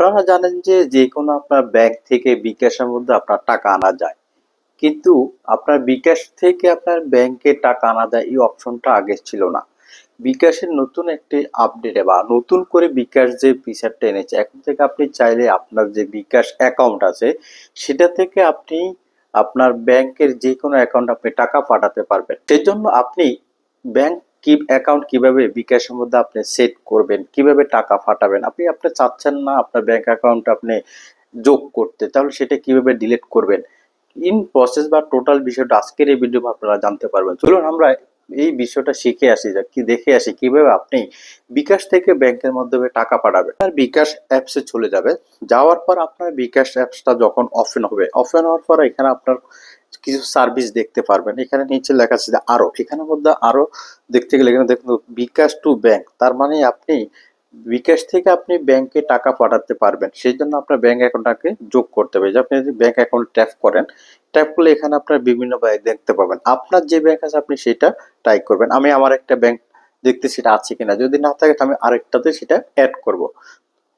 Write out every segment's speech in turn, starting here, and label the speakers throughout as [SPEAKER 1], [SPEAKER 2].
[SPEAKER 1] আপনারা জানেন যে যে কোনো আপনার ব্যাংক থেকে বিকাশের মধ্যে আপনার টাকা আনা যায়। কিন্তু আপনার বিকাশ থেকে আপনার ব্যাংকে টাকা আনা যায় এই অপশনটা আগে ছিল না। বিকাশের নতুন একটি আপডেটে বা নতুন করে বিকাশ যে ফিচারটা এনেছে, এখন থেকে আপনি চাইলে আপনার যে বিকাশ অ্যাকাউন্ট আছে, সেটা থেকে আপনি আপনার ব্যাংকের যে কোনো অ্যাকাউন্ট আপনি টাকা পাঠাতে পারবেন। সেই জন্য আপনি ব্যাংক কি অ্যাকাউন্ট কীভাবে বিকাশের মধ্যে আপনি সেট করবেন, কীভাবে টাকা পাঠাবেন আপনি আপনি চাচ্ছেন না আপনার ব্যাংক অ্যাকাউন্ট আপনি যোগ করতে, তাহলে সেটা কীভাবে ডিলিট করবেন? ইন প্রসেস বা টোটাল বিষয়টা আজকের এই ভিডিও আপনারা জানতে পারবেন। চলুন আমরা এই বিষয়টা শিখে আসি, যা কি দেখে আসি, কীভাবে আপনি বিকাশ থেকে ব্যাংকের মাধ্যমে টাকা পাঠাবেন। আর বিকাশ অ্যাপসে চলে যাবে। যাওয়ার পর আপনার বিকাশ অ্যাপসটা যখন ওপেন হবে ওপেন হওয়ার পর এখানে আপনার কিছু সার্ভিস দেখতে পারবেন। এখানে নিচে লেখা আছে আরও। এখানের মধ্যে আরও দেখতে গেলে এখানে দেখুন, বিকাশ টু ব্যাংক তার মানে আপনি বিকাশ থেকে আপনি ব্যাংকে টাকা পাঠাতে পারবেন। সেই জন্য আপনার ব্যাংক অ্যাকাউন্টটাকে যোগ করতে হবে। যে আপনি যদি ব্যাংক অ্যাকাউন্ট ট্যাপ করেন ট্যাপ করলে এখানে আপনার বিভিন্ন ব্যাংক দেখতে পাবেন। আপনার যে ব্যাংক আছে, আপনি সেটা টাইপ করবেন। আমি আমার একটা ব্যাংক দেখতে সেটা আছে কিনা। যদি না থাকে আমি আরেকটাতে সেটা অ্যাড করব।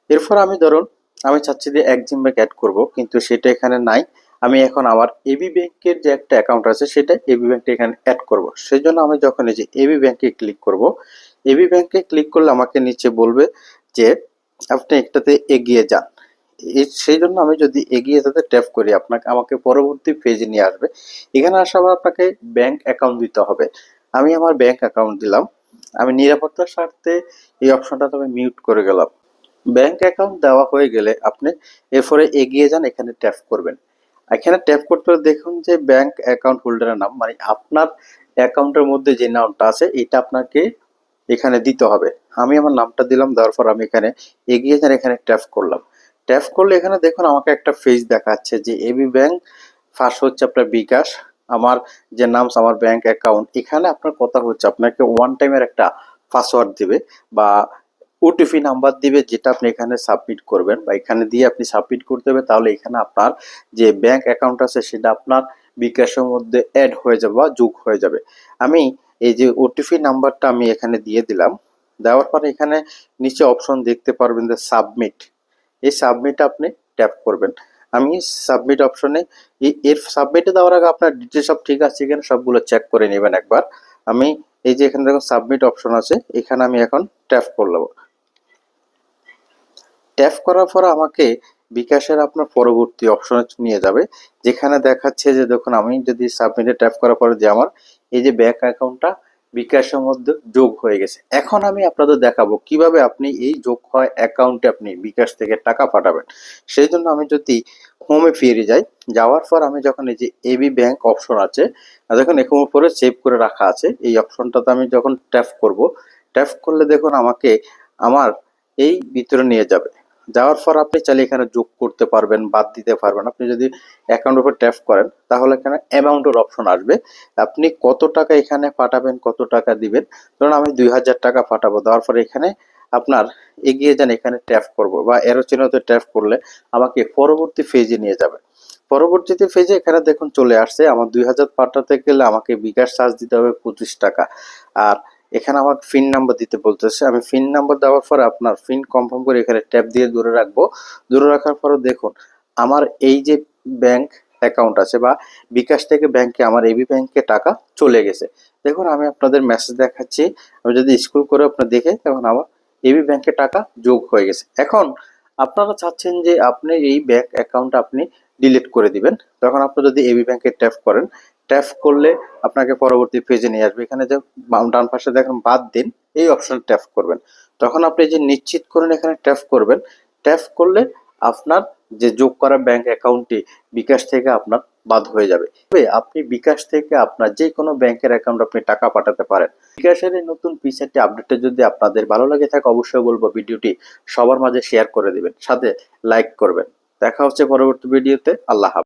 [SPEAKER 1] এরপর আমি ধরুন, আমি চাচ্ছি যে একজিম ব্যাংক অ্যাড করব, কিন্তু সেটা এখানে নাই। আমি এখন আমার এবি ব্যাংকের যে একটা অ্যাকাউন্ট আছে, সেটা এবি ব্যাংকটা এখানে অ্যাড করব। সেই জন্য আমি যখন এই যে এবি ব্যাংকে ক্লিক করব এবি ব্যাংকে ক্লিক করলে আমাকে নিচে বলবে যে, আপনি একটাতে এগিয়ে যান। সেই জন্য আমি যদি এগিয়ে যেতে ট্যাপ করি, আপনাকে, আমাকে পরবর্তী পেজে নিয়ে আসবে। এখানে আসার পর আপনাকে ব্যাংক অ্যাকাউন্ট দিতে হবে। আমি আমার ব্যাংক অ্যাকাউন্ট দিলাম। আমি নিরাপত্তার স্বার্থে এই অপশনটা তবে মিউট করে গেলাম। ব্যাংক অ্যাকাউন্ট দেওয়া হয়ে গেলে আপনি এরপরে এগিয়ে যান, এখানে ট্যাপ করবেন। এখানে ট্যাপ করতে হলে দেখুন যে ব্যাংক অ্যাকাউন্ট হোল্ডারের নাম মানে আপনার অ্যাকাউন্টের মধ্যে যে নামটা আছে, এটা আপনাকে এখানে দিতে হবে। আমি আমার নামটা দিলাম, দেওয়ার পর আমি এখানে এগিয়ে যান এখানে ট্যাপ করলাম। ট্যাপ করলে এখানে দেখুন আমাকে একটা পেজ দেখাচ্ছে যে এবি ব্যাংক ফার্স্ট হচ্ছে আপনার বিকাশ, আমার যে নাম, আমার ব্যাংক অ্যাকাউন্ট এখানে আপনার কথা হচ্ছে, আপনাকে ওয়ান টাইমের একটা পাসওয়ার্ড দিবে বা ওটিপি নাম্বার দিবে যেটা আপনি এখানে সাবমিট করবেন বা এখানে দিয়ে আপনি সাবমিট করতে হবে, তাহলে এখানে আপনার যে ব্যাংক অ্যাকাউন্ট আছে সেটা আপনার বিকাশের মধ্যে অ্যাড হয়ে যাবে বা যোগ হয়ে যাবে। আমি এই যে ওটিপি নাম্বারটা আমি এখানে দিয়ে দিলাম। দেওয়ার পরে এখানে নিচে অপশন দেখতে পারবেন যে সাবমিট এই সাবমিট আপনি ট্যাপ করবেন। আমি সাবমিট অপশনে এর সাবমিটে দেওয়ার আগে আপনার ডিটেলস সব ঠিক আছে কিনা সবগুলো চেক করে নেবেন একবার। আমি এই যে এখানে দেখুন সাবমিট অপশন আছে, এখানে আমি এখন ট্যাপ করলাম ট্যাপ করার পর আমাকে বিকাশের আপনার পরবর্তী অপশনে নিয়ে যাবে। যেখানে দেখাচ্ছে যে, দেখুন, আমি যদি সাবমিটে ট্যাপ করার পরে যে আমার এই যে ব্যাংক অ্যাকাউন্টটা বিকাশের মধ্যে যোগ হয়ে গেছে। এখন আমি আপনাদের দেখাবো কীভাবে আপনি এই যোগ হয় অ্যাকাউন্টে আপনি বিকাশ থেকে টাকা পাঠাবেন। সেই জন্য আমি যদি হোমে ফিরে যাই, যাওয়ার পর আমি যখন এই যে এবি ব্যাংক অপশন আছে দেখুন এখানে উপরে সেভ করে রাখা আছে, এই অপশনটাতে আমি যখন ট্যাপ করব ট্যাপ করলে দেখুন, আমাকে আমার এই ভিতরে নিয়ে যাবে। যাওয়ার পর আপনি চাইলে এখানে যোগ করতে পারবেন, বাদ দিতে পারবেন। আপনি যদি অ্যাকাউন্টের উপর ট্যাপ করেন, তাহলে এখানে অ্যামাউন্টের অপশন আসবে। আপনি কত টাকা এখানে পাঠাবেন, কত টাকা দিবেন? ধরুন আমি দুই হাজার টাকা পাঠাবো, দেওয়ার পরে এখানে আপনার এগিয়ে যান, এখানে ট্যাপ করব বা এরো চিহ্নতে ট্যাপ করলে আমাকে পরবর্তী ফেজে নিয়ে যাবে। পরবর্তীতে ফেজে এখানে দেখুন চলে আসছে, আমার দুই হাজার পাঠাতে গেলে আমাকে বিকাশ চার্জ দিতে হবে পঁচিশ টাকা। আর এখানে আমার ফিন নাম্বার দিতে বলতেছে। আমি ফিন নাম্বার দেওয়ার পরে আপনার ফিন কনফার্ম করে এখানে ট্যাপ দিয়ে দূরে রাখব। দূরে রাখার পরে দেখুন, আমার এই যে ব্যাংক অ্যাকাউন্ট আছে বা বিকাশ থেকে ব্যাংকে আমার এবি ব্যাংকে টাকা চলে গেছে। দেখুন, আমি আপনাদের মেসেজ দেখাচ্ছি। আমি যদি স্কুল করে আপনার দেখে, তখন আমার এবি ব্যাংকে টাকা যোগ হয়ে গেছে। এখন আপনারা চাচ্ছেন যে আপনি এই ব্যাংক অ্যাকাউন্ট আপনি ডিলিট করে দিবেন। তখন আপনি যদি এবি ব্যাংকে ট্যাপ করেন ট্যাপ করলে আপনাকে পরবর্তী পেজে নিয়ে আসবে। এখানে যে ডান পাশে দেখেন বাদ দিন, এই অপশন ট্যাপ করবেন। তখন আপনি যে নিশ্চিত করেন এখানে ট্যাপ করবেন ট্যাপ করলে আপনার যে যোগ করা ব্যাংক অ্যাকাউন্টটি বিকাশ থেকে আপনার বাদ হয়ে যাবে। আপনি বিকাশ থেকে আপনার যে কোনো ব্যাংকের অ্যাকাউন্ট আপনি টাকা পাঠাতে পারেন। বিকাশের এই নতুন ফিচারটি আপডেটে যদি আপনাদের ভালো লাগে থাকে, অবশ্যই বলব ভিডিওটি সবার মাঝে শেয়ার করে দিবেন, সাথে লাইক করবেন। দেখা হচ্ছে পরবর্তী ভিডিওতে আল্লাহ হাফেজ।